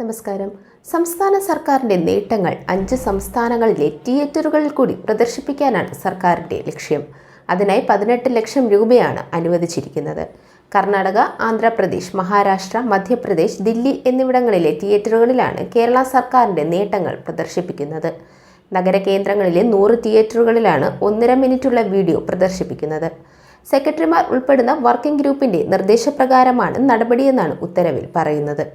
നമസ്കാരം. സംസ്ഥാന സർക്കാരിന്റെ നേട്ടങ്ങൾ അഞ്ച് സംസ്ഥാനങ്ങളിലെ തിയേറ്ററുകളിൽ കൂടി പ്രദർശിപ്പിക്കാനാണ് സർക്കാരിന്റെ ലക്ഷ്യം. അതിനായി പതിനെട്ട് ലക്ഷം രൂപയാണ് അനുവദിച്ചിരിക്കുന്നത്. കർണാടക ആന്ധ്രാപ്രദേശ് മഹാരാഷ്ട്ര മധ്യപ്രദേശ് ദില്ലി എന്നിവിടങ്ങളിലെ തിയേറ്ററുകളിലാണ് കേരള സർക്കാരിന്റെ നേട്ടങ്ങൾ പ്രദർശിപ്പിക്കുന്നത്. നഗര കേന്ദ്രങ്ങളിലെ നൂറ് തിയേറ്ററുകളിലാണ് ഒന്നര മിനിറ്റുള്ള വീഡിയോ പ്രദർശിപ്പിക്കുന്നത്. സെക്രട്ടറിമാർ ഉൾപ്പെടുന്ന വർക്കിംഗ് ഗ്രൂപ്പിന്റെ നിർദ്ദേശപ്രകാരമാണ് നടപടിയെന്നാണ് ഉത്തരവിൽ പറയുന്നത്.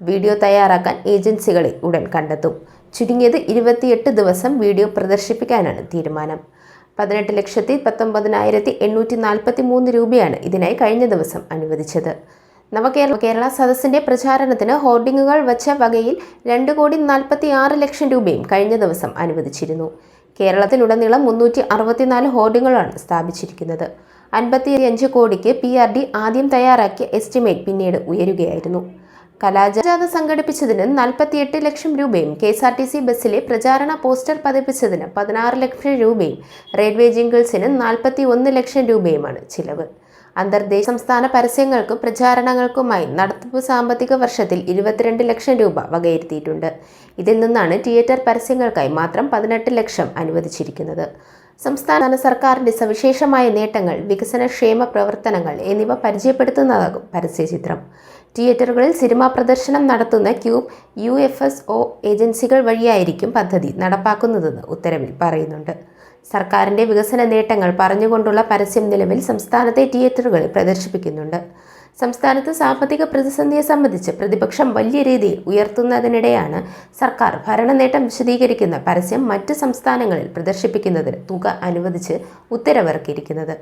വീഡിയോ തയ്യാറാക്കാൻ ഏജൻസികളെ ഉടൻ കണ്ടെത്തും. ചുരുങ്ങിയത് ഇരുപത്തിയെട്ട് ദിവസം വീഡിയോ പ്രദർശിപ്പിക്കാനാണ് തീരുമാനം. പതിനെട്ട് ലക്ഷത്തി പത്തൊമ്പതിനായിരത്തി എണ്ണൂറ്റി നാൽപ്പത്തി മൂന്ന് രൂപയാണ് ഇതിനായി കഴിഞ്ഞ ദിവസം അനുവദിച്ചത്. നവകേരള കേരള സദസ്സിന്റെ പ്രചാരണത്തിന് ഹോർഡിങ്ങുകൾ വച്ച വകയിൽ രണ്ട് കോടി നാൽപ്പത്തി ആറ് ലക്ഷം രൂപയും കഴിഞ്ഞ ദിവസം അനുവദിച്ചിരുന്നു. കേരളത്തിലുടനീളം മുന്നൂറ്റി അറുപത്തിനാല് ഹോർഡിങ്ങുകളാണ് സ്ഥാപിച്ചിരിക്കുന്നത്. അൻപത്തിയഞ്ച് കോടിക്ക് പി ആദ്യം തയ്യാറാക്കിയ എസ്റ്റിമേറ്റ് പിന്നീട് ഉയരുകയായിരുന്നു. കലാജാഥ സംഘടിപ്പിച്ചതിന് നാൽപ്പത്തിയെട്ട് ലക്ഷം രൂപയും K S R T C ബസ്സിലെ പ്രചാരണ പോസ്റ്റർ പതിപ്പിച്ചതിന് പതിനാറ് ലക്ഷം രൂപയും റെയിൽവേ ജിംഗിൾസിന് നാൽപ്പത്തി ഒന്ന് ലക്ഷം രൂപയുമാണ് ചിലവ്. അന്തർദേശ സംസ്ഥാന പരസ്യങ്ങൾക്കും പ്രചാരണങ്ങൾക്കുമായി നടത്തിപ്പ് സാമ്പത്തിക വർഷത്തിൽ ഇരുപത്തിരണ്ട് ലക്ഷം രൂപ വകയിരുത്തിയിട്ടുണ്ട്. ഇതിൽ നിന്നാണ് തിയേറ്റർ പരസ്യങ്ങൾക്കായി മാത്രം പതിനെട്ട് ലക്ഷം അനുവദിച്ചിരിക്കുന്നത്. സംസ്ഥാന സർക്കാരിന്റെ സവിശേഷമായ നേട്ടങ്ങൾ വികസനക്ഷേമ പ്രവർത്തനങ്ങൾ എന്നിവ പരിചയപ്പെടുത്തുന്നതാകും പരസ്യചിത്രം. തിയേറ്ററുകളിൽ സിനിമാ പ്രദർശനം നടത്തുന്ന Qube U F S O ഏജൻസികൾ വഴിയായിരിക്കും പദ്ധതി നടപ്പാക്കുന്നതെന്ന് ഉത്തരവിൽ പറയുന്നുണ്ട്. സർക്കാരിന്റെ വികസന നേട്ടങ്ങൾ പറഞ്ഞുകൊണ്ടുള്ള പരസ്യം നിലവിൽ സംസ്ഥാനത്തെ തിയേറ്ററുകളിൽ പ്രദർശിപ്പിക്കുന്നുണ്ട്. സംസ്ഥാനത്ത് സാമ്പത്തിക പ്രതിസന്ധിയെ സംബന്ധിച്ച് പ്രതിപക്ഷം വലിയ രീതിയിൽ ഉയർത്തുന്നതിനിടെയാണ് സർക്കാർ ഭരണനേട്ടം വിശദീകരിക്കുന്ന പരസ്യം മറ്റ് സംസ്ഥാനങ്ങളിൽ പ്രദർശിപ്പിക്കുന്നതിന് തുക അനുവദിച്ച് ഉത്തരവിറക്കിയിരിക്കുന്നത്.